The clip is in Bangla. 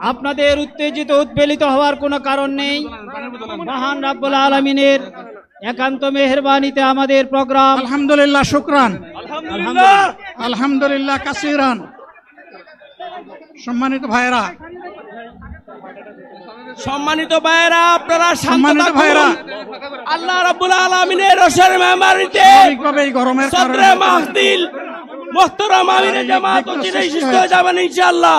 আপনাদের উত্তেজিত উদ্বেলিত হওয়ার কোনো কারণ নেই। মহান রাব্বুল আলমিনের একান্ত মেহরবানিতে আমাদের প্রোগ্রাম। আলহামদুলিল্লাহ শুক্রান। আলহামদুলিল্লাহ। কাসিরান। সম্মানিত ভাইরা সম্মানিত ভাইরা আপনারা সম্মানিত। ভাইয়েরা। আল্লাহ রাব্বুল আলামিনের রসের মেমারিতে গরমের কারণে মাহদিল মোহতরম আমিরে জামাত বিঘ্ন চিরাই সৃষ্টি সুস্থ হয়ে যাবেন ইনশাআল্লাহ।